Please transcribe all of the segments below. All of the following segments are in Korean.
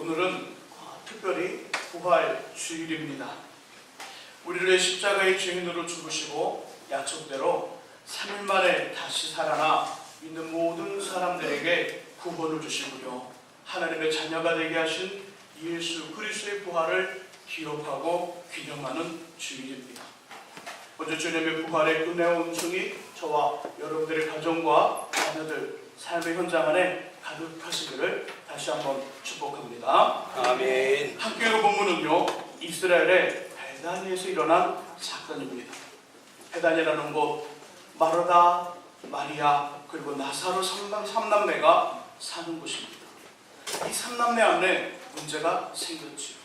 오늘은 어, 특별히 부활 주일입니다. 우리를 십자가의 죄인으로 죽으시고 약속대로 3일 만에 다시 살아나 있는 모든 사람들에게 구원을 주시고요. 하나님의 자녀가 되게 하신 예수 그리스도의 부활을 기억하고 기념하는 주일입니다. 먼저 주님의 부활의 은혜와 은총이 저와 여러분들의 가정과 자녀들 삶의 현장 안에 가득하시기를 다시 한번 축복합니다. 아멘. 학교의 본문은요 이스라엘의 베단에서 일어난 사건입니다. 베단이라는 곳 마르다, 마리아 그리고 나사로 삼남, 삼남매가 사는 곳입니다. 이 삼남매 안에 문제가 생겼지요.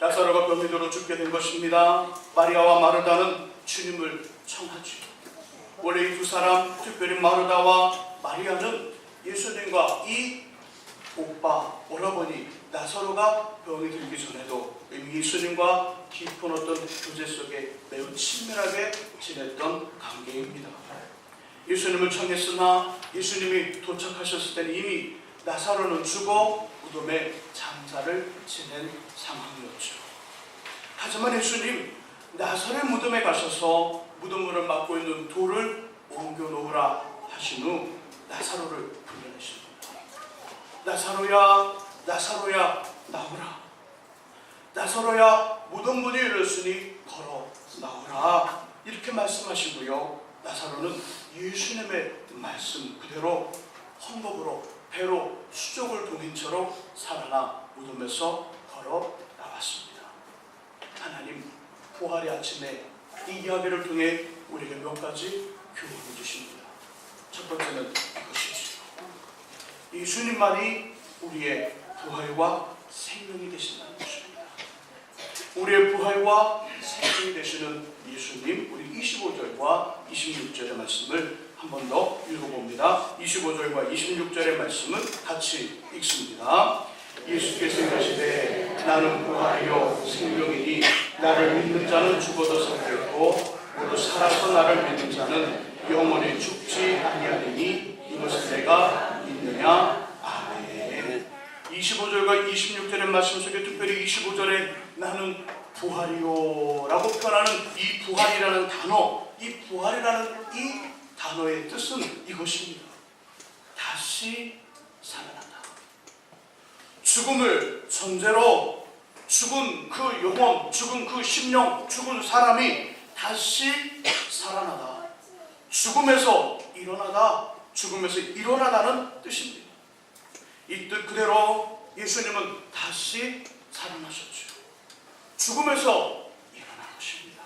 나사로가 병이도로 죽게 된 것입니다. 마리아와 마르다는 주님을 청하지요. 원래 이 두 사람, 특별히 마르다와 마리아는 예수님과 이 오빠, 오라버니 나사로가 병이 들기 전에도 예수님과 깊은 어떤 교제 속에 매우 친밀하게 지냈던 관계입니다. 예수님을 청했으나 예수님이 도착하셨을 때는 이미 나사로는 죽어 무덤에 장사를 지낸 상황이었죠. 하지만 예수님 나사로의 무덤에 가셔서 무덤을 막고 있는 돌을 옮겨 놓으라 하신 후 나사로를 불러내십니다. 나사로야, 나사로야, 나오라. 나사로야, 무덤 문이 열렸으니 걸어 나오라. 이렇게 말씀하시고요. 나사로는 예수님의 말씀 그대로 헝겊으로 배로 수족을 동인 채로 살아나 무덤에서 걸어 나왔습니다. 하나님 부활의 아침에 이 이야기를 통해 우리에게 몇 가지 교훈을 주십니다. 첫 번째는 이것이죠. 예수님만이 우리의 부활과 생명이 되신다는 것입니다. 우리의 부활과 생명이 되시는 예수님, 우리 25절과 26절의 말씀을 한 번 더 읽어봅니다. 25절과 26절의 말씀은 같이 읽습니다. 예수께서 이르시되 나는 부활이요 생명이니 나를 믿는 자는 죽어도 살겠고 모두 살아서 나를 믿는 자는 영원히 죽지 아니하리니 이것을 내가 믿느냐? 아멘. 25절과 26절의 말씀 속에 특별히 25절에 나는 부활이요 라고 표현하는 이 부활이라는 단어 이 부활이라는 이 단어의 뜻은 이것입니다. 다시 살아난다. 죽음을 전제로 죽은 그 영혼, 죽은 그 심령, 죽은 사람이 다시 살아나다. 죽음에서 일어나다, 죽음에서 일어나다는 뜻입니다. 이 뜻 그대로 예수님은 다시 살아나셨죠. 죽음에서 일어난 것입니다.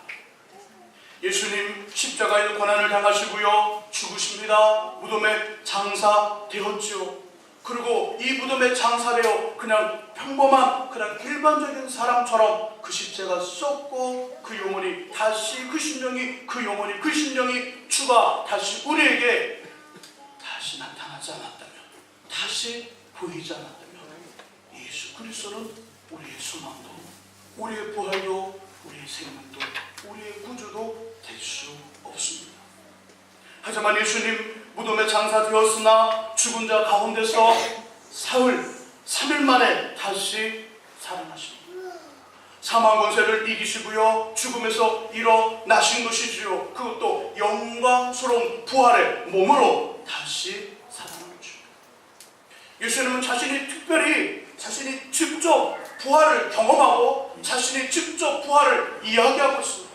예수님 십자가의 고난을 당하시고요. 죽으십니다. 무덤에 장사되었지요. 그리고 이 무덤에 장사되어 그냥 평범한 그냥 일반적인 사람처럼 그 십자가 썩고 그 영혼이 다시 그 심령이 그 영혼이 그 심령이 주가 다시 우리에게 다시 나타나지 않았다면 다시 보이지 않았다면 예수 그리스도는 우리의 소망도 우리의 부활도 우리의 생명도 우리의 구주도 될 수 없습니다. 하지만 예수님 무덤에 장사되었으나 죽은 자 가운데서 사흘, 3일 만에 다시 살아나십니다. 사망 권세를 이기시고요. 죽음에서 일어나신 것이지요. 그것도 영광스러운 부활의 몸으로 다시 살아나죠. 예수님은 자신이 특별히 자신이 직접 부활을 경험하고 자신이 직접 부활을 이야기하고 있습니다.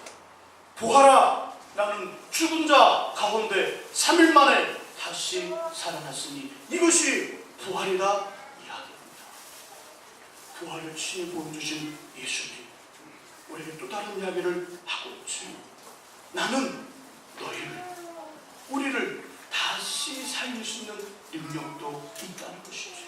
부활아 나는 죽은 자 가운데 3일 만에 다시 살아났으니 이것이 부활이다 이야기입니다. 부활을 친히 보여주신 예수님 우리에게 또 다른 이야기를 하고 있죠. 나는 너희를 우리를 다시 살릴 수 있는 능력도 있다는 것이죠.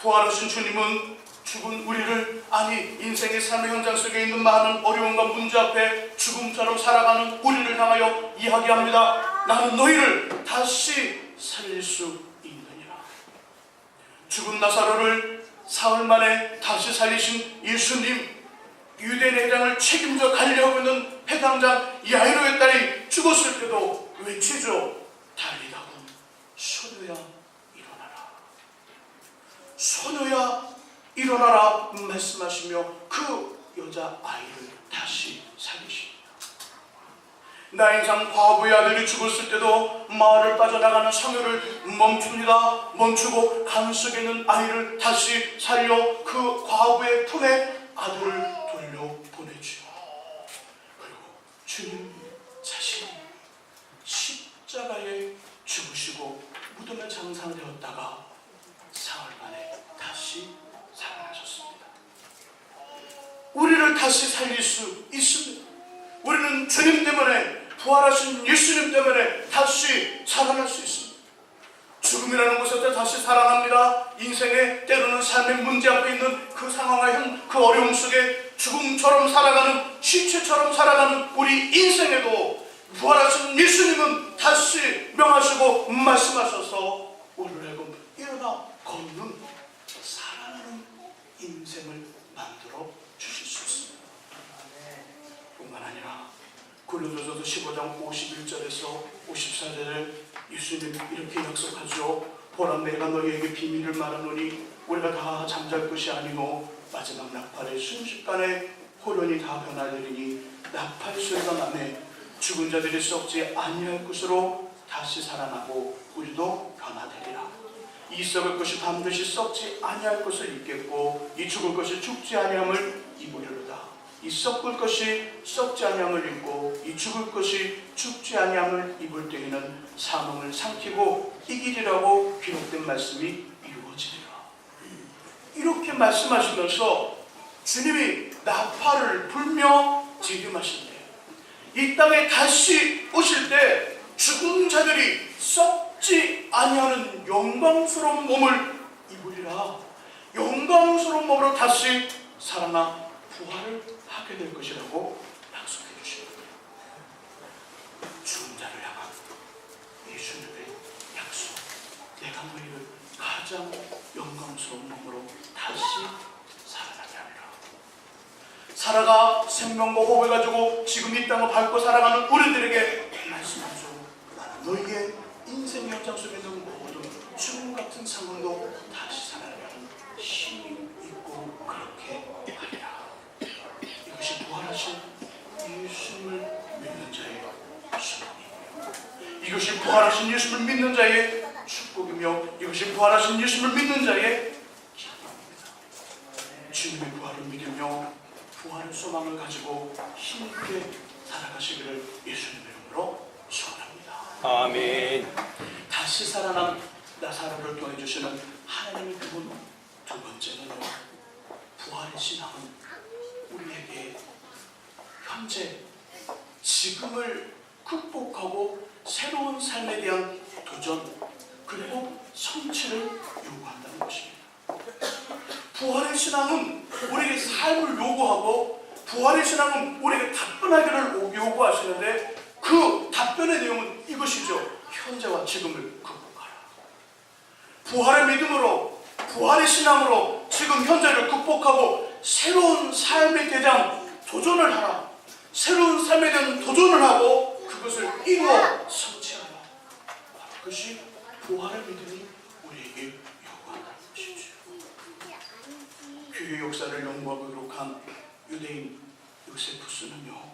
부활하신 주님은 죽은 우리를 아니 인생의 삶의 현장 속에 있는 많은 어려움과 문제 앞에 죽음처럼 살아가는 우리를 향하여 이야기합니다. 나는 너희를 다시 살릴 수 있느니라. 죽은 나사로를 사흘 만에 다시 살리신 예수님 유대인 회장을 책임져 관리하고 있는 회당장 야이로의 딸이 죽었을 때도 외치죠. 달리다군 소녀야 일어나라. 소녀야 일어나라 말씀하시며 그 여자 아이를 다시 살리십니다. 나 인상 과부의 아들이 죽었을 때도 마을을 빠져나가는 성유를 멈춥니다. 멈추고 간 속에 있는 아이를 다시 살려 그 과부의 품에 아들을 돌려 보내주요. 그리고 주님 자신이 십자가에 죽으시고 무덤에 장상되었다가 사흘 만에 다시 살아나셨습니다. 우리를 다시 살릴 수 있습니다. 우리는 주님 때문에 부활하신 예수님 때문에 다시 살아날 수 있습니다. 죽음이라는 곳에서 다시 살아납니다. 인생의 때로는 삶의 문제 앞에 있는 그 상황과 형, 그 어려움 속에 죽음처럼 살아가는 시체처럼 살아가는 우리 인생에도 부활하신 예수님은 다시 명하시고 말씀하셔서 하여금 일어나 걷는 살아나는 인생을 만들어 주실 수 있습니다. 뿐만 아니라 골로새서 15장 51절에서 54절에 예수님 이렇게 약속하죠. 보라 내가 너희에게 비밀을 말하노니 우리가 다 잠잘 것이 아니고 마지막 나팔의 순식간에 호련이 다 변하리니 나팔 소리가 나매 죽은 자들이 썩지 아니할 것으로 다시 살아나고 우리도 변화되리라. 이 썩을 것이 반드시 썩지 아니할 것을 입겠고 이 죽을 것이 죽지 아니함을 입으리로다. 이 썩을 것이 썩지 아니함을 입고 이 죽을 것이 죽지 아니함을 입을 때에는 사망을 삼키고 이기리라고 기록된 말씀이. 이렇게 말씀하시면서 주님이 나팔을 불며 재림하신대. 이 땅에 다시 오실 때 죽은 자들이 썩지 아니하는 영광스러운 몸을 입으리라. 영광스러운 몸으로 다시 살아나 부활을 하게 될 것이라고 약속해 주십니다. 죽은 자를 향한 예수님의 약속. 내가 너희를 가장 영광스러운 몸으로 다시 살아나게 하리라. 살아가 생명과 호흡을 가지고 지금 이 땅을 밟고 살아가는 우리들에게 말씀하죠. 나는 너희의 인생 연장 속에 있는 모든 죽음 같은 상황도 다시 살아나는 힘이 있고 그렇게 하리라. 이것이 부활하신 예수님을 믿는 자의 소망이며 이것이 부활하신 예수님을 믿는 자의 축복이며 이것이 부활하신 예수님을 믿는 자의 기쁨입니다. 주님의 부활을 믿으며 부활의 소망을 가지고 힘있게 살아가시기를 예수님의 이름으로 소원합니다. 아멘. 다시 살아난 나사로를 통해 주시는 하나님의 그분 두 번째는요 부활의 신앙은 우리에게 현재 지금을 극복하고 새로운 삶에 대한 도전 그리고 성취를 요구한다는 것입니다. 부활의 신앙은 우리에게 삶을 요구하고 부활의 신앙은 우리에게 답변하기를 요구하시는데 그 답변의 내용은 이것이죠. 현재와 지금을 극복하라. 부활의 믿음으로 부활의 신앙으로 지금 현재를 극복하고 새로운 삶에 대한 도전을 하라. 새로운 삶에 대한 도전을 하고 그것을 이루어 성취하라. 그것이 부활의 믿음이 우리에게 요구한다는 것이죠. 역사를 연구하고 기록한 유대인 요세푸스는요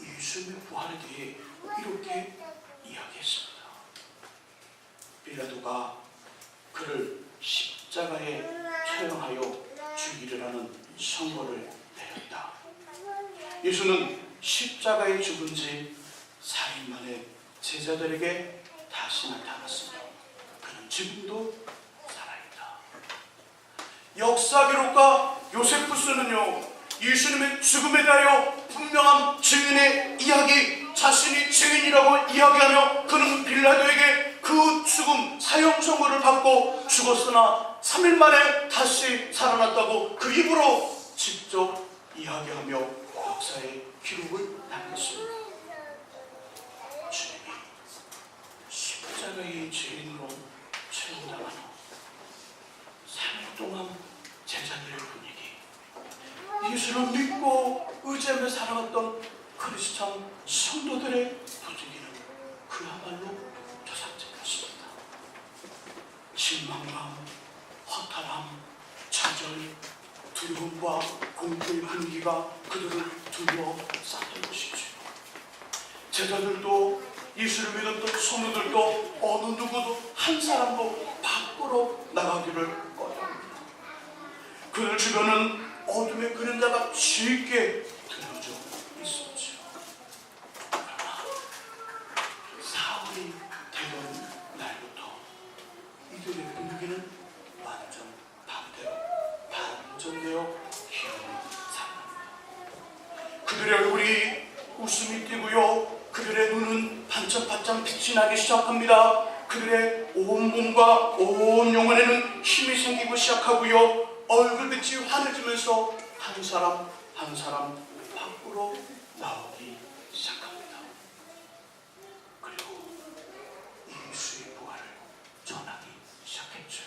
예수님의 부활에 대해 이렇게 이야기했습니다. 빌라도가 그를 십자가에 처형하여 죽이려는 선고를 내렸다. 예수는 십자가에 죽은 지 4일 만에 제자들에게 다시 그는 지금도 살아있다. 역사 기록가 요세푸스는요 예수님의 죽음에 대하여 분명한 증인의 이야기 자신이 증인이라고 이야기하며 그는 빌라도에게 그 죽음 사형 선고를 받고 죽었으나 3일 만에 다시 살아났다고 그 입으로 직접 이야기하며 역사의 기록을 남겼습니다. 주님이 십자가의 죄인으로 채용당한 후 3일 동안 제자들의 분위기 예수를 믿고 의지하며 살아갔던 크리스찬 성도들의 분위기는 그야말로 조상적이었습니다. 실망감, 허탈함, 좌절, 두려움과 공포의 분위기가 그들을 둘러쌌던 것이죠. 제자들도 예수를 믿었던 성도들도 어느 누구도 한 사람도 밖으로 나가기를. 그들 주변은 어둠의 그림자가 짙게 드러져 있었죠. 사흘이 되던 날부터 이들의 분위기는 완전 반대로 반전되어 기운이 살아납니다. 그들의 얼굴이 웃음이 띄고요. 그들의 눈은 반짝반짝 빛이 나기 시작합니다. 그들의 온 몸과 온 영혼에는 힘이 생기고 시작하고요. 얼굴빛이 환해지면서 한 사람 한 사람 밖으로 나오기 시작합니다. 그리고 예수의 부활을 전하기 시작했죠.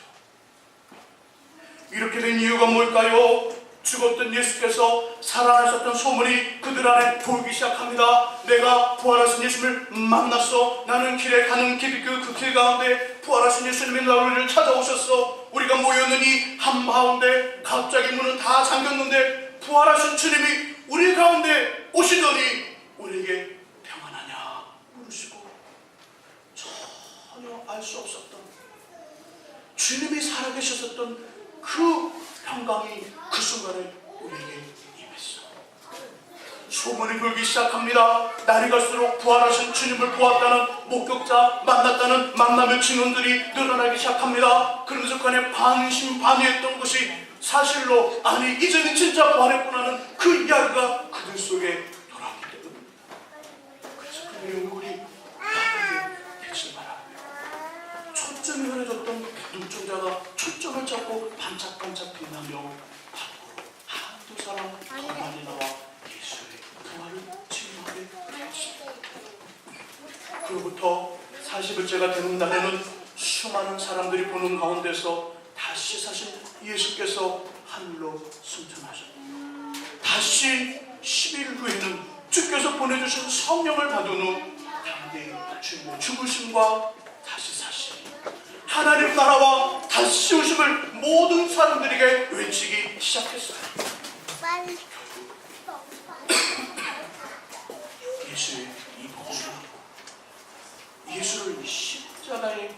이렇게 된 이유가 뭘까요? 죽었던 예수께서 살아나셨던 소문이 그들 안에 돌기 시작합니다. 내가 부활하신 예수를 만났어. 나는 길에 가는 길, 그, 그 길 가운데 부활하신 예수님이 나를 찾아오셨어. 우리가 모였느니 한가운데 갑자기 문은 다 잠겼는데 부활하신 주님이 우리 가운데 오시더니 우리에게 평안하냐 물으시고 전혀 알 수 없었던 주님이 살아계셨었던 그 평강이 그 순간에 우리에게. 소문이 돌기 시작합니다. 날이 갈수록 부활하신 주님을 보았다는 목격자, 만났다는 만남의 증언들이 늘어나기 시작합니다. 그러면서 그 안에 반신반의했던 것이 사실로 아니 이제는 진짜 부활했구나는 그 이야기가 그들 속에 돌아오기 때문에 그래서 그들의 얼굴이 빛을 발하며 초점이 흐려졌던 눈동자가 초점을 잡고 반짝반짝 빛나며 밖으로 한두 사람 가만히 나와 예수의 부활을 증언하게 되었습니다. 그로부터 40일째가 되는 날에는 수많은 사람들이 보는 가운데서 다시 사신 예수께서 하늘로 승천하셨고 다시 10일 후에는 주께서 보내주신 성령을 받은 후 담대히 주님의 죽으심과 다시 사심 하나님 나라와 다시 오심을 모든 사람들에게 외치기 시작했어요. 빨리. 예수의 이 복음은 예수를 십자가의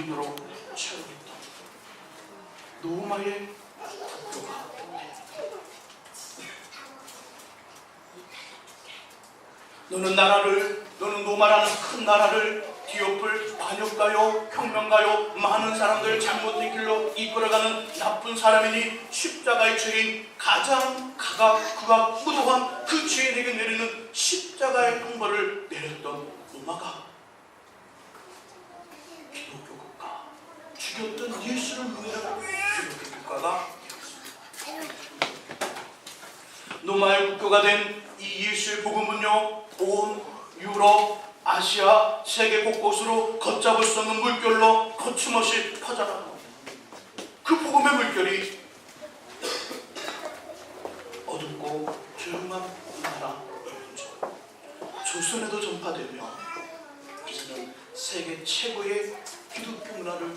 죄인으로 채우겠다. 노마의 국도가 너는 나라를 너는 노마라는 큰 나라를 뒤엎을 반역가요 혁명가요 많은 사람들 잘못된 길로 이끌어가는 나쁜 사람이니 십자가의 죄인 가장 가각 극악 무도한 그 죄인에게 내리는 십자가의 형벌을 내렸던 노마가 기독교 국가 죽였던 예수를 기독교 국가가 노마의 국교가 된 이 예수의 복음은요 온 유럽, 아시아, 세계 곳곳으로 걷잡을 수 없는 물결로 거침없이 퍼져나가고 그 복음의 물결이 어둡고 조용한 나라 조선에도 전파되며 이제는 세계 최고의 기독교 문화를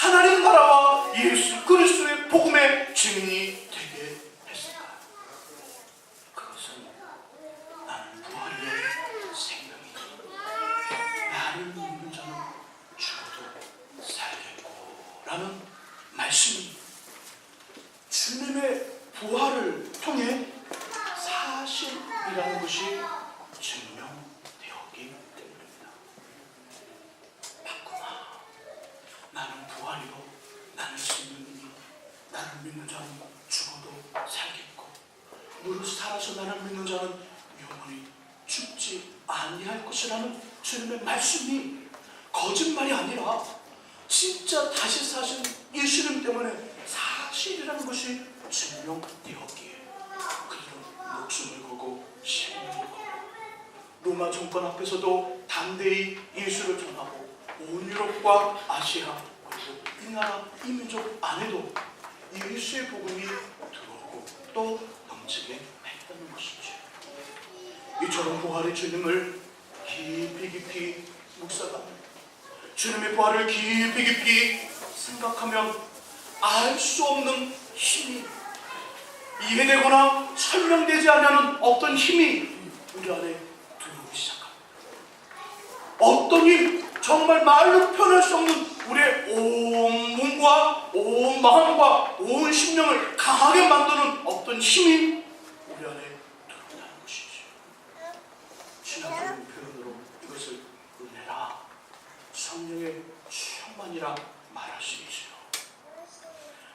하나님 나라와 예수 그리스도의 복음의 증인이 무릇 살아서 나를 믿는 자는 영원히 죽지 아니할 것이라는 주님의 말씀이 거짓말이 아니라 진짜 다시 사신 예수님 때문에 사실이라는 것이 증명되었기에 그들은 목숨을 걸고 생명을 걸고 로마 정권 앞에서도 담대히 예수를 전하고 온 유럽과 아시아 그리고 이 나라 이 민족 안에도 예수의 복음이 들어오고 또 넘치게 했다는 것이죠. 이처럼 부활의 주님을 깊이 깊이 묵상합니다. 주님의 부활을 깊이 깊이 생각하면 알 수 없는 힘이 이해되거나 설명되지 않는 어떤 힘이 우리 안에 들어오기 시작합니다. 어떤 힘, 정말 말로 표현할 수 없는 우리의 온 몸과 온 마음과 온 심령을 강하게 만드는 어떤 힘이 우리 안에 들어온다는 것이죠. 신학적인 표현으로 이것을 은혜라 성령의 충만이라 말할 수 있죠.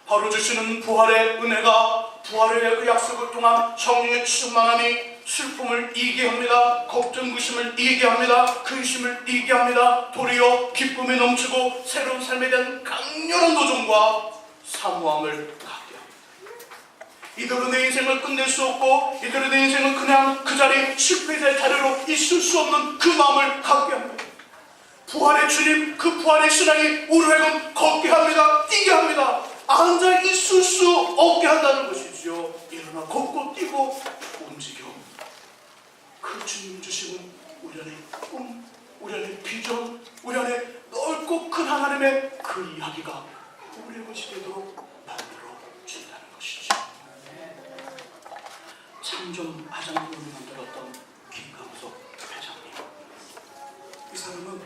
바로 주시는 부활의 은혜가 부활의 그 약속을 통한 성령의 충만함이 슬픔을 이기게 합니다. 걱정, 구심을 이기게 합니다. 근심을 이기게 합니다. 도리어 기쁨에 넘치고 새로운 삶에 대한 강렬한 도전과 사모함을 갖게 합니다. 이대로 내 인생을 끝낼 수 없고 이대로 내 인생은 그냥 그 자리 실패자의 자리로 있을 수 없는 그 마음을 갖게 합니다. 부활의 주님, 그 부활의 신앙이 우리 하여금 걷게 합니다. 뛰게 합니다. 앉아 있을 수 없게 한다는 것이지요. 일어나 걷고 뛰고. 그 주님 주시는 우리 안에 꿈, 우리 안에 비전, 우리 안에 넓고 큰 하나님의 그 이야기가 우리의 것이 되도록 만들어 준다는 것이죠. 참좀 화장품을 만들었던 김강석 회장님. 이 사람은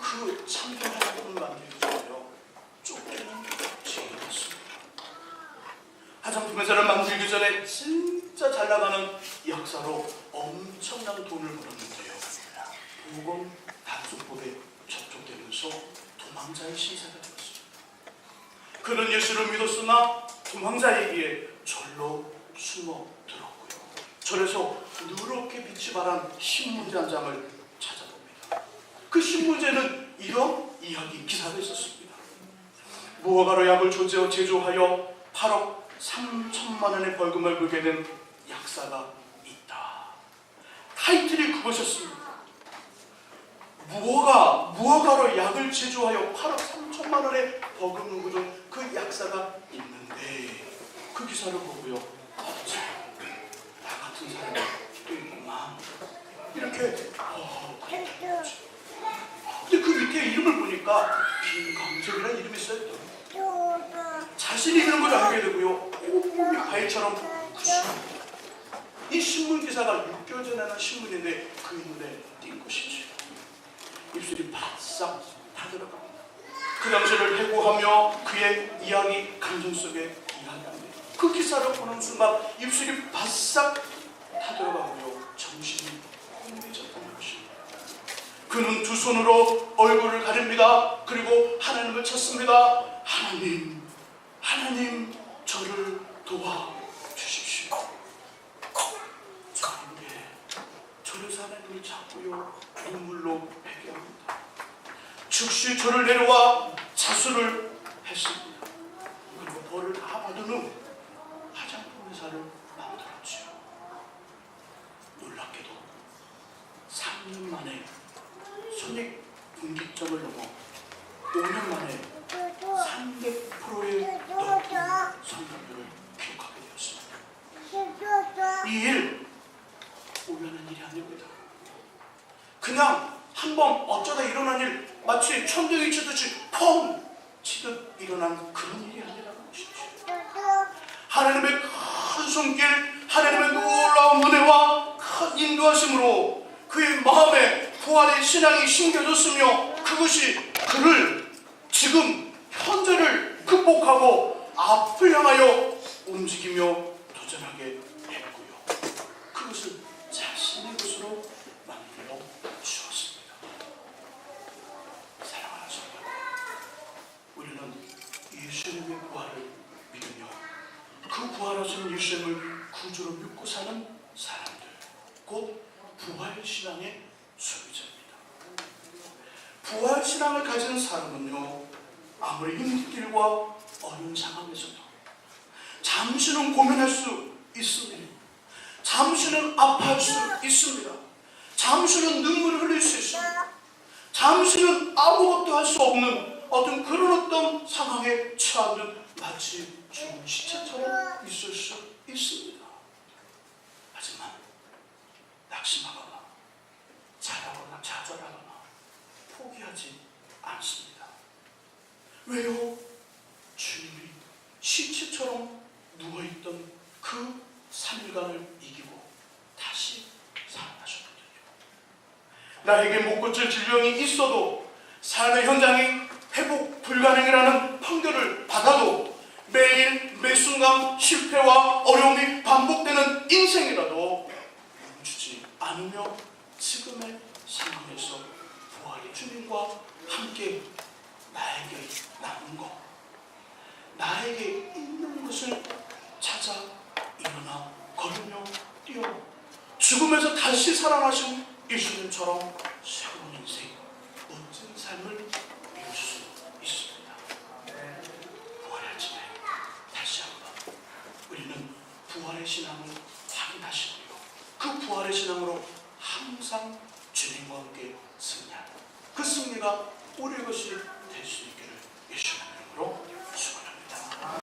그 참견 화장품을 만들기 전에요. 쫓기는 죄였습니다. 화장품 회사를 만들기 전에 진짜 잘 나가는 약사로 엄청난 돈을 벌었는데요. 보건 단속법에 접촉되면서 도망자의 신세가 되었습니다. 그는 예수를 믿었으나 도망자이기에 절로 숨어 들었고요. 절에서 누렇게 빛이 발한 신문지 한 장을 찾아봅니다. 그 신문지에는 이런 이야기 기사가 있었습니다. 무화과로 약을 조제어 제조하여 8억 3천만 원의 벌금을 물게 된 약사가. 타이틀이 그것이었습니다. 무화과, 무화과로 약을 제조하여 8억 3천만 원의 벌금을 물은 그 약사가 있는데 그 기사를 보고요. 나 같은 사람이 또 있구나. 이렇게 어. 근데 그 밑에 이름을 보니까 김강석이라는 이름이 있어요. 자신이 이런 걸 알게 되고요. 온몸이 바위처럼 부시고 이 신문 기사가 6개월 전에 난 신문인데 그 눈에 띈 것이지. 입술이 바싹 타들어갑니다. 그 당시를 해고하며 그의 이야기 감정 속에 이야기합니다. 그 기사를 보는 순간 입술이 바싹 타들어가고요. 정신이 혼미해졌다는 것입니다. 그는 두 손으로 얼굴을 가립니다. 그리고 하나님을 찾습니다. 하나님, 하나님, 저를 도와 주십시오. 저에게 저를 하나님을 잡고요. 눈물로 회개합니다. 즉시 저를 내려와 자수를 했습니다. 그리고 벌을 다 받은 후 화장품 회사를 만들었죠. 놀랍게도 3년 만에 손익 분기점을 넘어 5년 만에 300%의 높은 성장률을 기록하게 되었습니다. 이 일 우연한 일이 아닙니다. 그냥 한 번 어쩌다 일어난 일 마치 천둥이 치듯이 펑 치듯 일어난 그런 일이 아니라는 것이죠. 하나님의 큰 손길, 하나님의 놀라운 은혜와 큰 인도하심으로 그의 마음에 부활의 신앙이 심겨졌으며 그것이 그를 지금 현재를 극복하고 앞을 향하여 움직이며 도전하게 했고요. 그것을 자신의 것으로 만들어 주었습니다. 사랑하는 성도 우리는 예수님의 부활을 믿으며 그 부활하신 예수님을 구주로 믿고 사는 사람들 곧 부활신앙의 소유자입니다. 부활신앙을 가진 사람은요 아무리 힘들과 어려운 상황에서도 잠시는 고민할 수 있습니다. 잠시는 아파할 수 있습니다. 잠시는 눈물을 흘릴 수 있습니다. 잠시는 아무것도 할 수 없는 어떤 그런 어떤 상황에 처하는 마치 죽은 시체처럼 있을 수 있습니다. 하지만 낙심하거나 잘하거나 좌절하거나 포기하지 않습니다. 왜요? 주님이 시체처럼 누워있던 그 3일간을 이기고 다시 살아나셨거든요. 나에게 못 고칠 질병이 있어도 삶의 현장이 회복 불가능이라는 판결을 받아도 매일 매 순간 실패와 어려움이 반복되는 인생이라도 멈추지 않으며 지금의 상황에서 부활의 주님과 함께 나에게 남은 것 나에게 있는 것을 찾아 일어나 걸으며 뛰어 죽음에서 다시 살아나신 예수님처럼 새로운 인생, 멋진 삶을 이룰 수 있습니다. 부활의 아침에 다시 한번 우리는 부활의 신앙을 확인하시고요. 그 부활의 신앙으로 항상 주님과 함께 승리하는 그 승리가 우리의 예수님